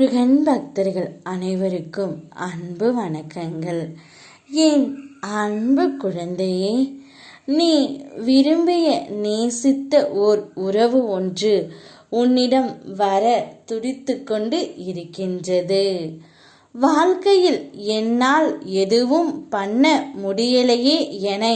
முருகன் பக்தர்கள் அனைவருக்கும் அன்பு வணக்கங்கள். என் அன்பு குழந்தையே நீ விரும்பிய நேசித்த ஓர் உறவு ஒன்று உன்னிடம் வர துடித்து கொண்டு இருக்கின்றது. வாழ்க்கையில் என்னால் எதுவும் பண்ண முடியலையே என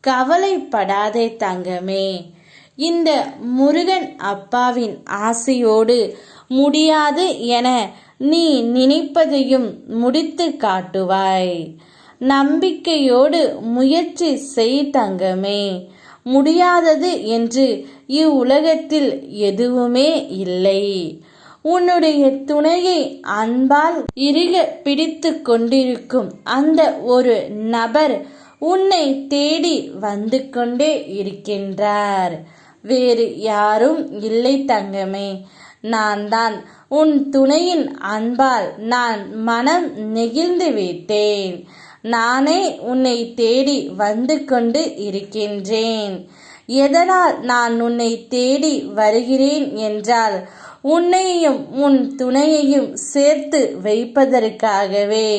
கவலைப்படாதே தங்கமே. இந்த முருகன் அப்பாவின் ஆசையோடு முடியாது என நீ நினைப்பதையும் முடித்து காட்டுவாய். நம்பிக்கையோடு முயற்சி செய் தங்கமே. முடியாதது என்று இவ்வுலகத்தில் எதுவுமே இல்லை. உன்னுடைய துணையை அன்பால் இறுக பிடித்து கொண்டிருக்கும் அந்த ஒரு நபர் உன்னை தேடி வந்து கொண்டே இருக்கின்றார். வேறு யாரும் இல்லை தங்கமே. நான் தான் உன் துணையின் அன்பால் நான் மனம் நெகிழ்ந்து விட்டேன். நானே உன்னை தேடி வந்து கொண்டு இருக்கின்றேன். எதனால் நான் உன்னை தேடி வருகிறேன் என்றால் உன்னையும் உன் துணையையும் சேர்த்து வைப்பதற்காகவே.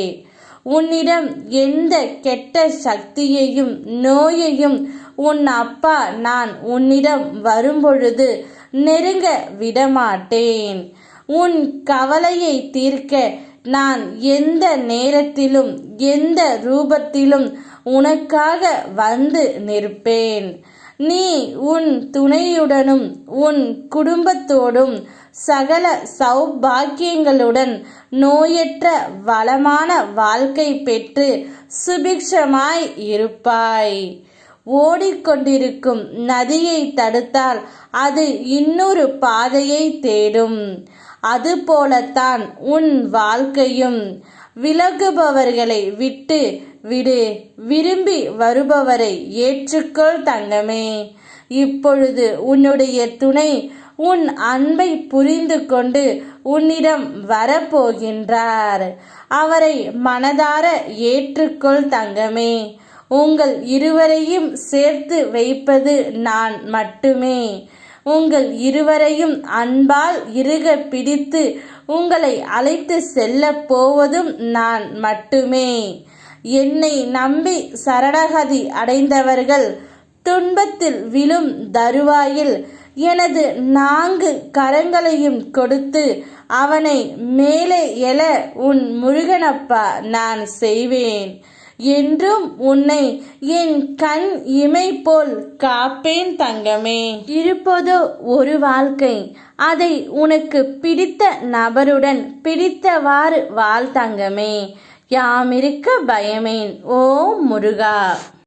உன்னிடம் எந்த கெட்ட சக்தியையும் நோயையும் உன் அப்பா நான் உன்னிடம் வரும்பொழுது நெருங்க விடமாட்டேன். உன் கவலையை தீர்க்க நான் எந்த நேரத்திலும் எந்த ரூபத்திலும் உனக்காக வந்து நிற்பேன். நீ உன் துணையுடனும் உன் குடும்பத்தோடும் சகல சௌபாக்கியங்களுடன் நோயற்ற வளமான வாழ்க்கை பெற்று சுபிக்ஷமாய் இருப்பாய். ஓடிக்கொண்டிருக்கும் நதியை தடுத்தால் அது இன்னொரு பாதையை தேடும். அதுபோலத்தான் உன் வாழ்க்கையும். விலகுபவர்களை விட்டு விடு. விரும்பி வருபவரை ஏற்றுக்கொள் தங்கமே. இப்பொழுது உன்னுடைய துணை உன் அன்பை புரிந்து கொண்டு உன்னிடம் வரப்போகின்றார். அவரை மனதார ஏற்றுக்கொள் தங்கமே. உங்கள் இருவரையும் சேர்த்து வைப்பது நான் மட்டுமே. உங்கள் இருவரையும் அன்பால் இறுக பிடித்து உங்களை அழைத்து செல்ல போவதும் நான் மட்டுமே. என்னை நம்பி சரணகதி அடைந்தவர்கள் துன்பத்தில் விழும் தருவாயில் எனது நான்கு கரங்களையும் கொடுத்து அவனை மேலே எழ உன் முருகனப்பா நான் செய்வேன். என்றும் உன்னை என் கண் இமை போல் காப்பேன் தங்கமே. இருப்பதோ ஒரு வாழ்க்கை. அதை உனக்கு பிடித்த நபருடன் பிடித்தவாறு வாழ் தங்கமே. யாமிருக்க பயமேன் ஓ முருகா.